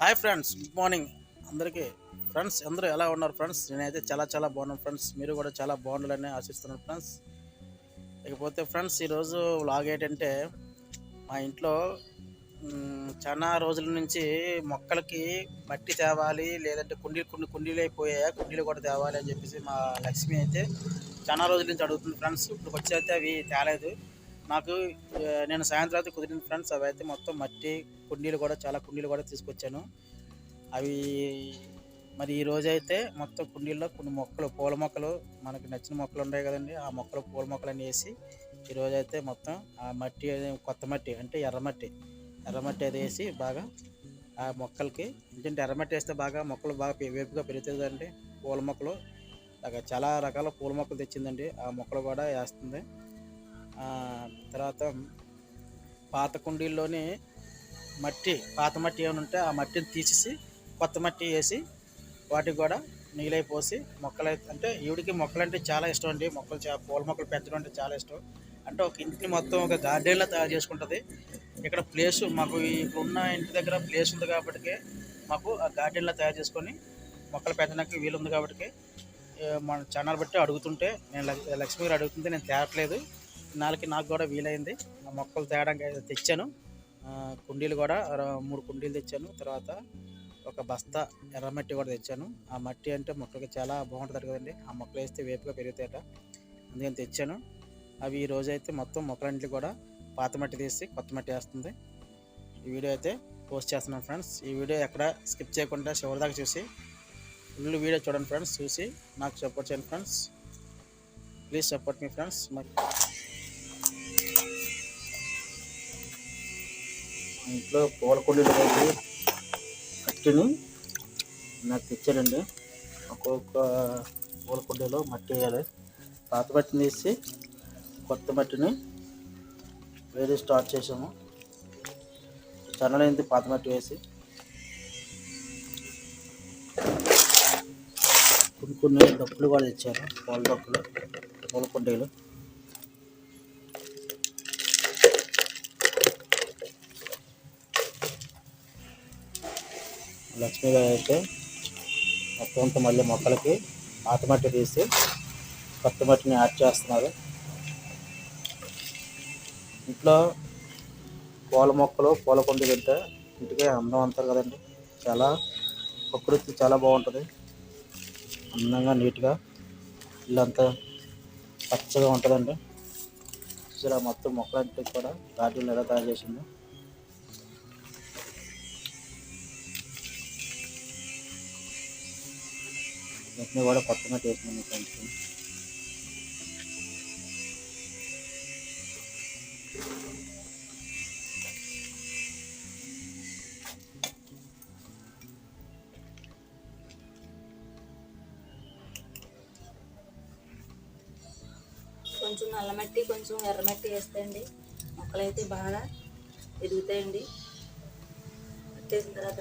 Hi friends good morning. అందరికీ friends అందరూ ఎలా ఉన్నారు ఫ్రెండ్స్? నేనైతే చాలా చాలా బాగున్నాను ఫ్రెండ్స్. మీరు కూడా చాలా బాగుండాలని ఆశిస్తున్నాను ఫ్రెండ్స్. ఇకపోతే ఫ్రెండ్స్ ఈరోజు వ్లాగ్ ఏంటంటే మా ఇంట్లో చాలా రోజుల నుంచి మొక్కలకి మట్టి తేవాలి లేదంటే కుండీలు కుండీ కుండీలు అయిపోయాయి కుండీలు కూడా తేవాలి అని చెప్పేసి మా లక్ష్మి అయితే చాలా రోజుల నుంచి అడుగుతుంది ఫ్రెండ్స్. ఇప్పుడు వచ్చి అయితే అవి తేలేదు. నాకు నేను సాయంత్రం అయితే కుదిరింది ఫ్రెండ్స్ అవి అయితే మొత్తం మట్టి కుండీలు కూడా చాలా కుండీలు కూడా తీసుకొచ్చాను. అవి మరి ఈ రోజు అయితే మొత్తం కుండీల్లో కొన్ని మొక్కలు పూల మొక్కలు మనకు నచ్చిన మొక్కలు ఉన్నాయి కదండి ఆ మొక్కలు పూల మొక్కలు అని వేసి ఈ అయితే మొత్తం ఆ మట్టి కొత్త మట్టి అంటే ఎర్రమట్టి ఎర్రమట్టి అది వేసి బాగా ఆ మొక్కలకి ఏంటంటే ఎర్రమట్టి వేస్తే బాగా మొక్కలు బాగా వేపుగా పెరుగుతుంది పూల మొక్కలు. చాలా రకాల పూల మొక్కలు తెచ్చిందండి ఆ మొక్కలు కూడా వేస్తుంది. తర్వాత పాత కుండీల్లోని మట్టి పాత మట్టి ఏమైనా ఉంటే ఆ మట్టిని తీసేసి కొత్త మట్టి వేసి వాటికి కూడా నీళ్ళై పోసి మొక్కలు అయితే- అంటే ఈవిడికి మొక్కలు అంటే చాలా ఇష్టం అండి. మొక్కలు చా- పూల మొక్కలు పెంచడం అంటే చాలా ఇష్టం. అంటే ఒక ఇంటిని మొత్తం ఒక గార్డెన్లా తయారు చేసుకుంటుంది. ఇక్కడ ప్లేస్ మాకు ఇప్పుడు ఉన్న ఇంటి దగ్గర ప్లేస్ ఉంది కాబట్టి మాకు ఆ గార్డెన్లా తయారు చేసుకొని మొక్కలు పెంచడానికి వీలు ఉంది కాబట్టి మన ఛానల్ బట్టి అడుగుతుంటే నేను లక్ష్మి గారు అడుగుతుంటే నేను తేరట్లేదు. నాలుగు నాకు కూడా వీలైంది. ఆ మొక్కలు తేడానికి అయితే తెచ్చాను. కుండీలు కూడా మూడు కుండీలు తెచ్చాను. తర్వాత ఒక బస్తా ఎర్రమట్టి కూడా తెచ్చాను. ఆ మట్టి అంటే మొక్కలకి చాలా బాగుంటుంది కదండి. ఆ మొక్కలు వేస్తే వేపుగా పెరుగుతాయట. అందుకని తెచ్చాను. అవి ఈ రోజు అయితే మొత్తం మొక్కలన్నింటికి కూడా పాత మట్టి తీసి కొత్త మట్టి వేస్తుంది. ఈ వీడియో అయితే పోస్ట్ చేస్తున్నాను ఫ్రెండ్స్. ఈ వీడియో ఎక్కడ స్కిప్ చేయకుండా చివరి దాకా చూసి ఫుల్ వీడియో చూడండి ఫ్రెండ్స్. చూసి నాకు సపోర్ట్ చేయండి ఫ్రెండ్స్. ప్లీజ్ సపోర్ట్ మీ ఫ్రెండ్స్. మరి ఇంట్లో పూల కుండీలు వేసి మట్టిని నాకు తెచ్చారండి ఒక్కొక్క పూల కుండీలో మట్టి వేయాలి. పాత మట్టిని తీసి కొత్త మట్టిని వేరే స్టార్ట్ చేసాము చల్లనైంది పాత మట్టి వేసి. కొన్ని కొన్ని డప్పులు కూడా తెచ్చారు పూల డప్పులు పూల కుండీలు. లక్ష్మీ గారు అయితే మొత్తం అంతా మళ్ళీ మొక్కలకి పాత మట్టి తీసి కొత్త మట్టిని యాడ్ చేస్తున్నారు. ఇంట్లో పూల మొక్కలు పూల పండు తింటే ఇంటికి అందం అంటారు కదండి. చాలా ప్రకృతి చాలా బాగుంటుంది. అందంగా నీట్గా ఇల్లంతా పచ్చగా ఉంటుందండి. చూసారా మొత్తం మొక్కలంటే కూడా గార్డెన్ ఎలా తయారు చేసిందో. వీటిని కూడా కొత్త మట్టి వేసింది ఫ్రెండ్స్. కొంచెం నల్లమట్టి కొంచెం ఎర్రమట్టి వేస్తాయండి. మొక్కలు అయితే బాగా ఎదుగుతాయండి వేసిన తర్వాత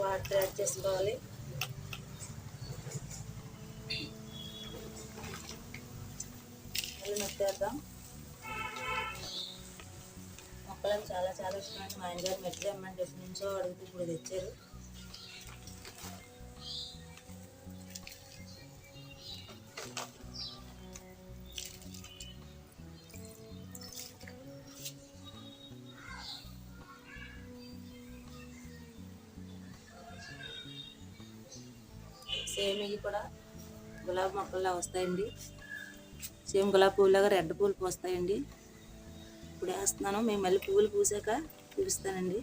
వాటర్ యాడ్ చేసుకోవాలి. మళ్ళీ మొక్కలను చాలా చాలా ఇష్టమండి మా ఆయన గారు మెట్లు ఇమ్మంటే ఎప్పటి నుంచో అడుగుతూ ఇప్పుడు తెచ్చారు. సేమ్ ఇవి కూడా గులాబీ మొక్కల్లా వస్తాయండి. సేమ్ గులాబీ పువ్వులాగా రెడ్ పూలు పూస్తాయండి. ఇప్పుడు వేస్తున్నాను. మేము మళ్ళీ పువ్వులు పూసాక చూపిస్తానండి.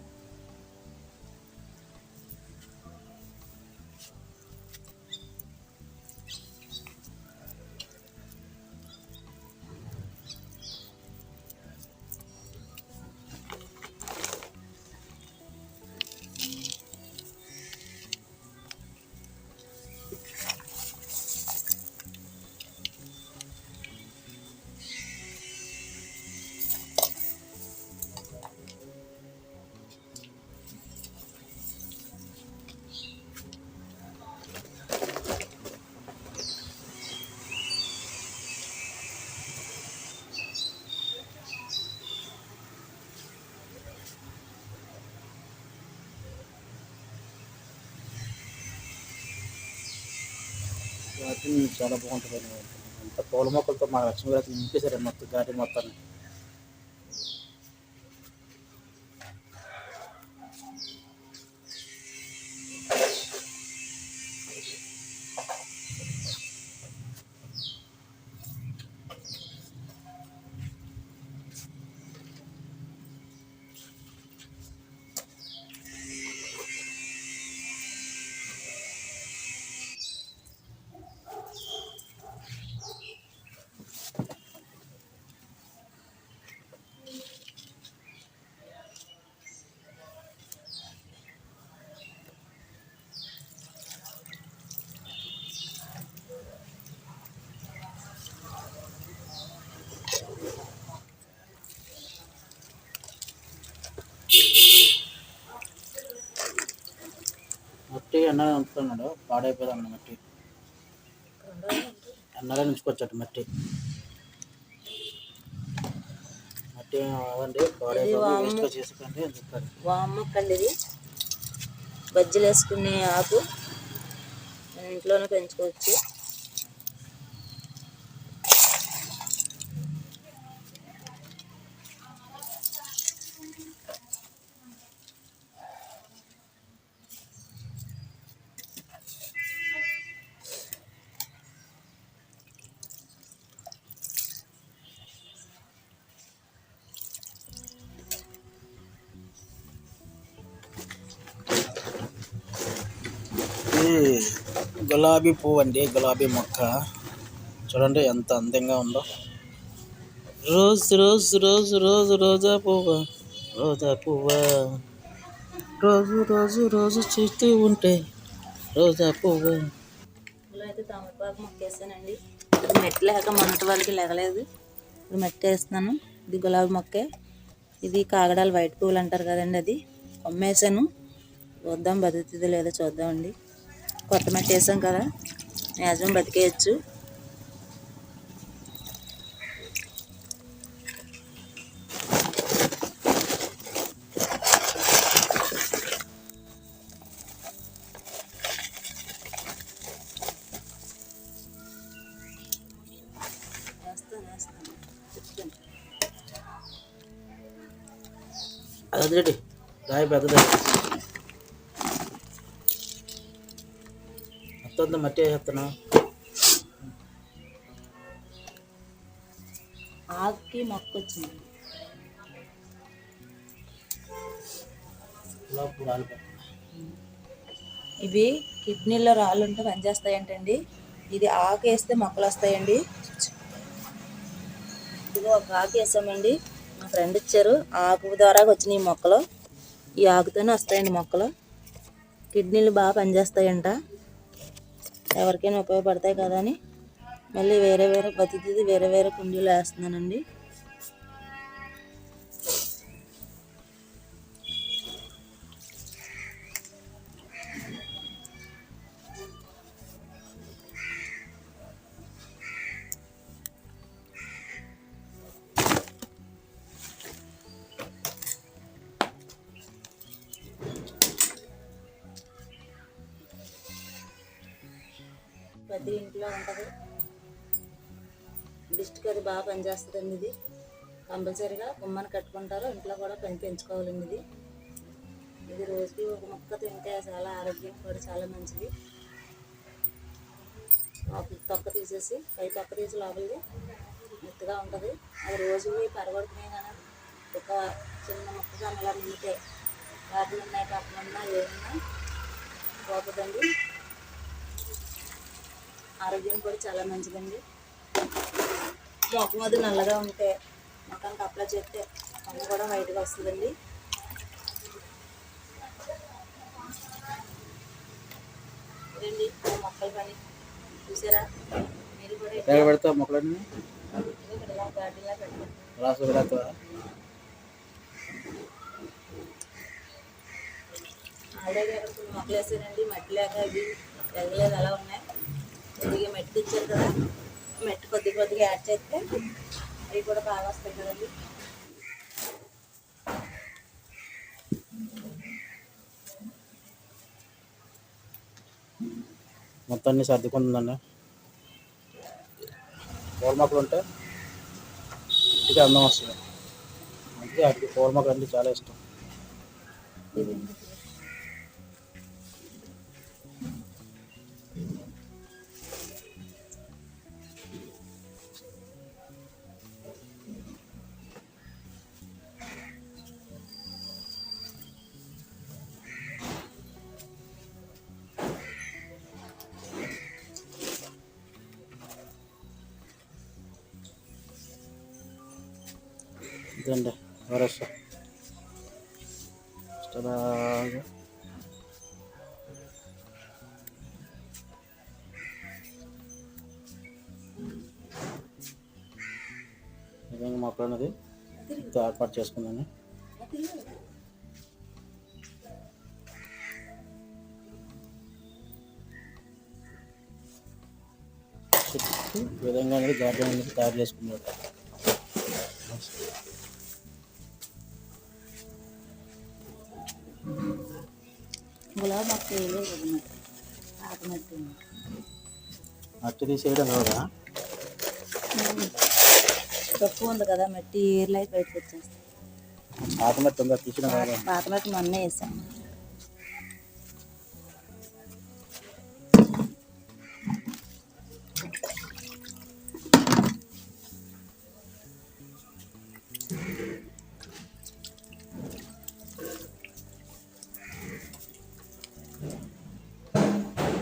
చాలా బాగుంటుంది. అంత పూల మొక్కలతో మా లక్ష్మి గారు నింపేశారు మొత్తం గార్డెన్ మొత్తాన్ని. ఎన్న ఉంటున్నాడు పాడైపోయింది మట్టి. ఎన్నగా నుంచుకొచ్చట మట్టి. మట్టి అవ్వండి పాడైపోయి వేస్ట్గా చేసుకోండి అని చెప్పారు వామ్మక్కండి ఇది బజ్జీలు వేసుకునే ఆకు. ఇంట్లోనే పెంచుకోవచ్చు. గులాబీ పువ్వు అండి గులాబీ మొక్క. చూడండి ఎంత అందంగా ఉందో. రోజు రోజు రోజు రోజు రోజా పువ్వు రోజా పువ్వు. రోజు రోజు రోజు చూస్తూ ఉంటే రోజా పువ్వు. అయితే తమలపాకు మొక్క వేసానండి ఇప్పుడు మెట్టు లేక మొన్నటి వాళ్ళకి లేగలేదు. ఇప్పుడు మెట్టు వేస్తున్నాను. ఇది గులాబీ మొక్కే. ఇది కాగడాలు వైట్ పువ్వులు అంటారు కదండి అది. కొమ్మేసాను. చూద్దాం బతుకుతుందో లేదో చూద్దామండి. కొత్త మట్టి వేసాం కదా మ్యాక్సిమం బతికేయచ్చు. వేస్తాను వేస్తాను రాయి పెద్దది. మొత్తం మట్టి వేసేస్తున్నా. ఆకుకి మొక్క వచ్చింది ఇవి కిడ్నీలో రాళ్ళు ఉంటే పనిచేస్తాయంటండి. ఇది ఆకు వేస్తే మొక్కలు వస్తాయండి ఇది ఒక ఆకు వేసామండి. మా ఫ్రెండ్ ఇచ్చారు. ఆకు ద్వారా వచ్చినాయి ఈ మొక్కలు. ఈ ఆకుతోనే వస్తాయండి మొక్కలు. కిడ్నీలు బాగా పనిచేస్తాయంట. ఎవరికైనా ఉపయోగపడతాయి కదా అని. మళ్ళీ వేరే వేరే బతికిది వేరే వేరే కుండీలు వేస్తున్నానండి. ప్రతి ఇంట్లో ఉంటుంది. దిష్టికి అది బాగా పనిచేస్తుందండి ఇది. కంపల్సరీగా గుమ్మని కట్టుకుంటారు ఇంట్లో కూడా పని పెంచుకోవాలండి ఇది. ఇది రోజుకి ఒక మొక్క తింటే చాలా ఆరోగ్యం కూడా చాలా మంచిది. లోపల తొక్క తీసేసి పై తొక్క తీసి లోపలిది మెత్తగా ఉంటుంది. అది రోజు పరగొడుతున్నాయి కానీ ఒక చిన్న మొక్కగా అలా నిండితే వాటి ఉన్నాయి కాకుండా ఉన్నా ఏమున్నా పోతుందండి. ఆరోగ్యం కూడా చాలా మంచిదండి. మొఖం అది నల్లగా ఉంటే మొఖానికి అప్లై చేస్తే మొఖం కూడా వైట్గా వస్తుందండి. ఇదండి మొక్కల పని. చూసారా? మీరు కూడా గార్డెన్లా పెట్టండి రాసు ఆల్రెడీ మొక్కలు వేసానండి మట్టి లేక ఇవి ఎగలేదు అలా ఉన్నాయి. కొద్దిగా మట్టి ఇచ్చారు కదా మట్టి కొద్ది కొద్దిగా యాడ్ చేస్తే అవి కూడా బాగా వస్తాయి కదండి. మొత్తం అన్ని సర్దుకుంటుందండి. పూల మొక్కలు ఉంటే ఇంటికి అందం వస్తుంది. అందుకే వాటికి పూల మొక్కలు అంటే చాలా ఇష్టం. ఇదండి వరస అలాగా నిజంగా మొక్కలు అనేది ఏర్పాటు చేసుకున్నాను విధంగా అనేది గార్డెన్ అనేది తయారు చేసుకున్నాడు మట్టి తీసేయడం తప్పు ఉంది కదా మట్టి ఏర్లు బయటకు వచ్చేస్తాయి. ఆట మట్టి ఉందా? తీసిన పాత మట్టి మొన్న వేసాం.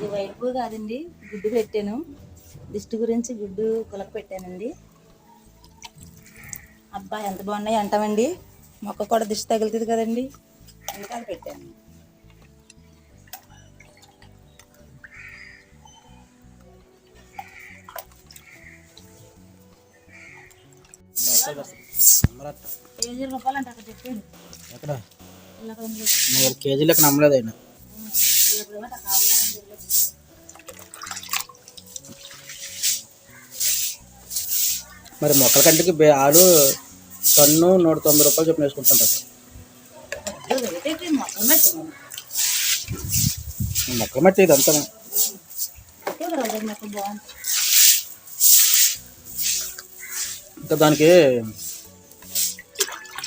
ఇది వైట్ పువ్వు కాదండి గుడ్డు పెట్టాను. దిష్టి గురించి గుడ్డు కులక పెట్టానండి. అబ్బా ఎంత బాగున్నాయి అంటామండి. మొక్క కూడా దిష్టి తగులుతుంది కదండి. అందుకని పెట్టాను. కేజీ రూపాయలు అంటే అక్కడ చెప్పాడు ఎక్కడ? ఇలా ఉంది. మూడు కేజీలకు నమ్మలేదు ఆయన మరి మొక్కల కంటికి ఆలు టన్ను నూట తొంభై రూపాయలు చొప్పున వేసుకుంటుంటారు మొక్కల మట్టి ఇదంతా ఇంకా దానికి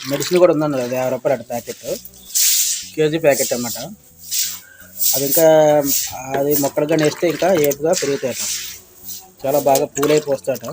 మెడిసిన్ కూడా ఉందండి అది యాభై రూపాయలు అట ప్యాకెట్. కేజీ ప్యాకెట్ అన్నమాట. అది ఇంకా అది మొక్కలు కానీ వేస్తే ఇంకా ఏపుగా పెరుగుతాయట. చాలా బాగా పూలైపోస్తాయట.